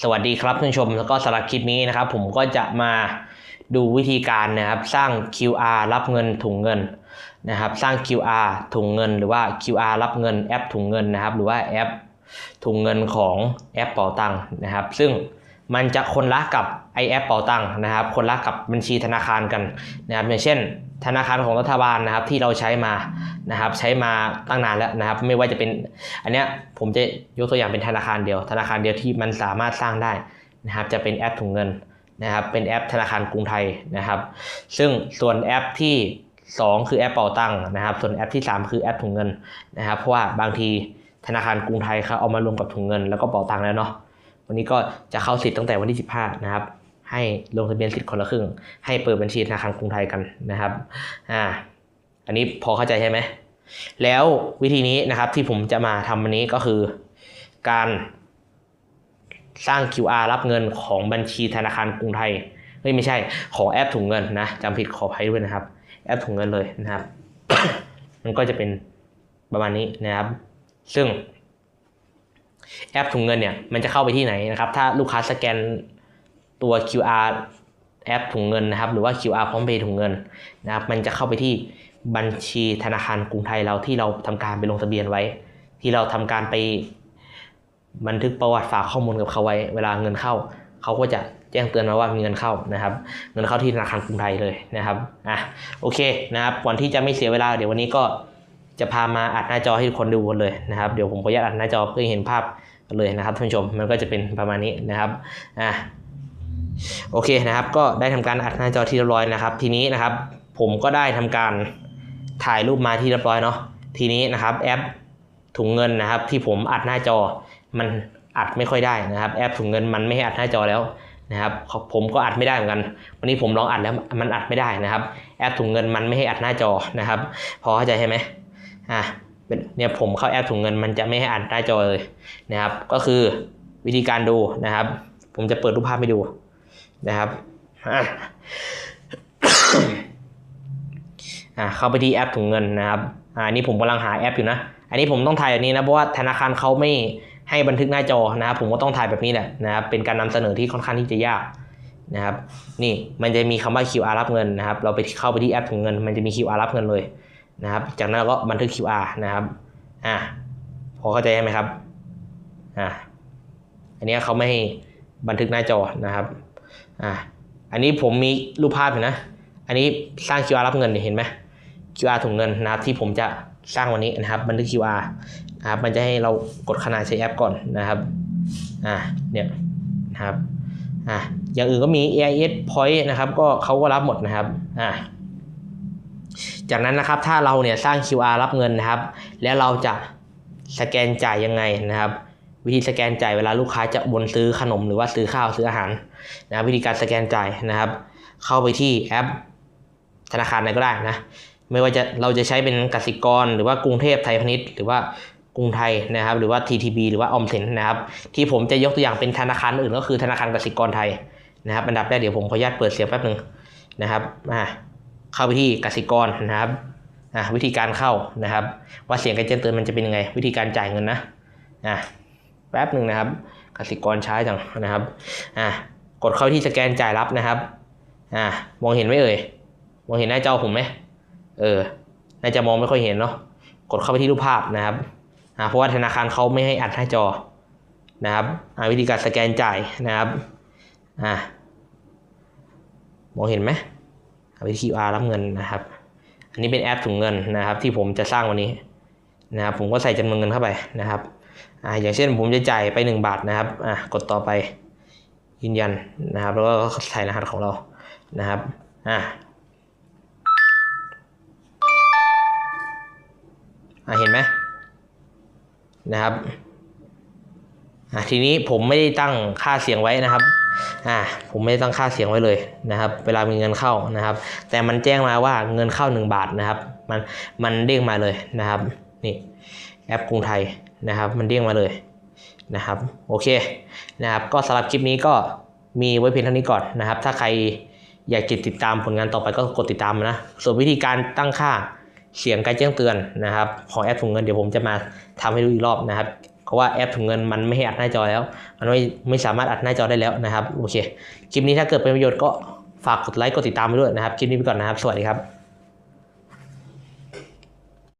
สวัสดีครับท่านผู้ชมแล้วก็สำหรับคลิปนี้นะครับ ผมก็จะมาดูวิธีการนะครับสร้าง QR รับเงินถุงเงินนะครับ สร้าง QR ถุงเงิน หรือว่า QR รับเงินแอปถุงเงินนะครับ หรือว่าแอปถุงเงินของแอปเป๋าตังค์นะครับ ซึ่งมันจะคนละกับไอแอปเป๋าตังค์นะครับ คนละกับบัญชีธนาคารกันนะครับอย่างเช่น ธนาคารของรัฐบาลนะครับที่เราใช้มานะครับใช้มาตั้งนานแล้วนะครับ ไม่ว่าจะเป็นอันเนี้ยผมจะยกตัวอย่างเป็นธนาคารเดียว ธนาคารเดียวที่มันสามารถสร้างได้นะครับจะเป็นแอปถุงเงินนะครับเป็นแอปธนาคารกรุงไทยนะครับ ซึ่งส่วนแอปที่ 2 คือแอปเป่าตังค์นะครับ ส่วนแอปที่ 3 คือแอปถุงเงินนะครับ เพราะว่าบางทีธนาคารกรุงไทยเขาเอามารวมกับถุงเงินแล้วก็เป่าตังค์แล้วเนาะวันนี้ก็จะเข้าสิทธิ์ตั้งแต่วันที่ 15 นะครับ ให้ลงทะเบียนสิทธิ์คนละครึ่ง ให้เปิดบัญชีธนาคารกรุงไทยกันนะครับอ่าอันนี้พอเข้าใจใช่ไหมแล้ววิธีนี้นะครับที่ผมจะมาทำวันนี้ก็คือ การสร้าง QR รับเงินของบัญชีธนาคารกรุงไทยเฮ้ยไม่ใช่ของแอปถุงเงินนะจำผิดขออภัยด้วยนะครับ แอปถุงเงินเลยนะครับ มันก็จะเป็นประมาณนี้นะครับ ซึ่งแอปถุงเงินเนี่ยมันจะเข้าไปที่ไหนนะครับ ถ้าลูกค้าสแกน ตัว QR แอปถุงเงินนะครับ หรือว่า QR พร้อมเพย์ถุงเงินนะครับมันจะเข้าไปที่บัญชีธนาคารกรุงไทยเราที่เราทำการไปลงทะเบียนไว้ ที่เราทำการไปบันทึกประวัติฝากข้อมูลกับเขาไว้ เวลาเงินเข้า เขาก็จะแจ้งเตือนมาว่ามีเงินเข้านะครับ เงินเข้าที่ธนาคารกรุงไทยเลยนะครับอะโอเคนะครับก่อนที่จะไม่เสียเวลาเดี๋ยววันนี้ก็จะพามาอัดหน้าจอให้ทุกคนดูกันเลยนะครับ เดี๋ยวผมขออนุญาตอัดหน้าจอเพื่อเห็นภาพเลยนะครับท่านผู้ชมมันก็จะเป็นประมาณนี้นะครับอะ โอเคนะครับ ก็ได้ทำการอัดหน้าจอที่เรียบร้อยนะครับ ทีนี้นะครับ ผมก็ได้ทำการถ่ายรูปมาที่เรียบร้อยเนาะทีนี้นะครับแอปถุงเงินนะครับ ที่ผมอัดหน้าจอมันอัดไม่ค่อยได้นะครับ แอปถุงเงินมันไม่ให้อัดหน้าจอแล้วนะครับผมก็อัดไม่ได้เหมือนกัน วันนี้ผมลองอัดแล้วมันอัดไม่ได้นะครับ แอปถุงเงินมันไม่ให้อัดหน้าจอนะครับ พอเข้าใจใช่ไหมอะเนเนี่ยผมเข้าแอปถุงเงินมันจะไม่ให้อัดหน้าจอเลยนะครับ ก็คือวิธีการดูนะครับ ผมจะเปิดรูปภาพให้ดู นะครับอะอะเข้าไปที่แอปถุงเงินนะครับอ่านี่ผมกำลังหาแอปอยู่นะ อันนี้ผมต้องถ่ายแบบนี้นะเพราะว่าธนาคารเขาไม่ให้บันทึกหน้าจอนะครับ ผมก็ต้องถ่ายแบบนี้แหละนะครับเป็นการนำเสนอที่ค่อนข้างที่จะยากนะครับ นี่มันจะมีคำว่า QR รับเงินนะครับ เราไปเข้าไปที่แอปถุงเงิน มันจะมี QR รับเงินเลยนะครับ จากนั้นเราก็บันทึก QR นะครับอะพอเข้าใจไหมครับอะอันนี้เขาไม่ให้บันทึกหน้าจอนะครับ อะอันนี้ผมมีรูปภาพอยู่นะ อันนี้สร้าง QR รับเงินเห็นไหม QR ถุงเงินนะครับที่ผมจะสร้างวันนี้นะครับบันทึก QR นะครับมันจะให้เรากดขนาดใช้แอปก่อนนะครับอ่าเนี่ยนะครับอ่าอย่างอื่นก็มี AIS Point นะครับก็เขาก็รับหมดนะครับอ่าจากนั้นนะครับถ้าเราเนี่ยสร้าง QR รับเงินนะครับ แล้วเราจะสแกนจ่ายยังไงนะครับ วิธีสแกนจ่ายเวลาลูกค้าจะบนซื้อขนมหรือว่าซื้อข้าวซื้ออาหารนะวิธีการสแกนจ่ายนะครับ เข้าไปที่แอป ธนาคารไหนก็ได้นะไม่ว่าจะเราจะใช้เป็นกสิกร หรือว่ากรุงเทพไทยพาณิชย์หรือว่ากรุงไทยนะครับ หรือว่า TTB หรือว่าออมสินนะครับ ที่ผมจะยกตัวอย่างเป็นธนาคารอื่นก็คือธนาคารกสิกรไทยนะครับอันดับแรกเดี๋ยวผมขออนุญาตเปิดเสียงแป๊บหนึ่งนะครับอ่าเข้าไปที่กสิกรนะครับอ่าวิธีการเข้านะครับ ว่าเสียงการแจ้งเตือนมันจะเป็นยังไง วิธีการจ่ายเงินนะอ่า แป๊บหนึ่งนะครับกสิกรช้าจังนะครับอ่ากดเข้าที่สแกนจ่ายรับนะครับอ่ามองเห็นไหมเอ่ยมองเห็นหน้าจอผมไหมเออน่าจะมองไม่ค่อยเห็นเนาะกดเข้าไปที่รูปภาพนะครับอ่าเพราะว่าธนาคารเขาไม่ให้อัดหน้าจอนะครับอ่าวิธีการสแกนจ่ายนะครับอ่ามองเห็นไหมวิธี QR รับเงินนะครับ อันนี้เป็นแอปถุงเงินนะครับ ที่ผมจะสร้างวันนี้นะครับผมก็ใส่จำนวนเงินเข้าไปนะครับ อ่าอย่างเช่นผมจะจ่ายไป 1 บาทนะครับอ่ากดต่อไปยืนยันนะครับแล้วก็ใส่รหัสของเรานะครับอ่าอ่าเห็นไหมนะครับอ่าทีนี้ผมไม่ได้ตั้งค่าเสียงไว้นะครับอ่าผมไม่ได้ตั้งค่าเสียงไว้เลยนะครับ เวลามีเงินเข้านะครับ แต่มันแจ้งมาว่าเงินเข้า 1 บาทนะครับ มันมันเด้งมาเลยนะครับนี่แอปกรุงไทย นะครับ มันเด้งมาเลยนะครับ โอเคนะครับ ก็สำหรับคลิปนี้ก็มีไว้เพียงเท่านี้ก่อนนะครับ ถ้าใครอยากติดตามผลงานต่อไปก็กดติดตามนะ ส่วนวิธีการตั้งค่าเสียงการแจ้งเตือนนะครับ ของแอปถุงเงินเดี๋ยวผมจะมาทำให้ดูอีกรอบนะครับขราะว่าแอปถุงเงินมันไม่ให้อัดหน้าจอแล้ว มันไม่ไม่สามารถอัดหน้าจอได้แล้วนะครับ โอเค คลิปนี้ถ้าเกิดเป็นประโยชน์ก็ฝากกดไลค์กดติดตามไปด้วยนะครับ คลิปนี้ไปก่อนนะครับ สวัสดีครับ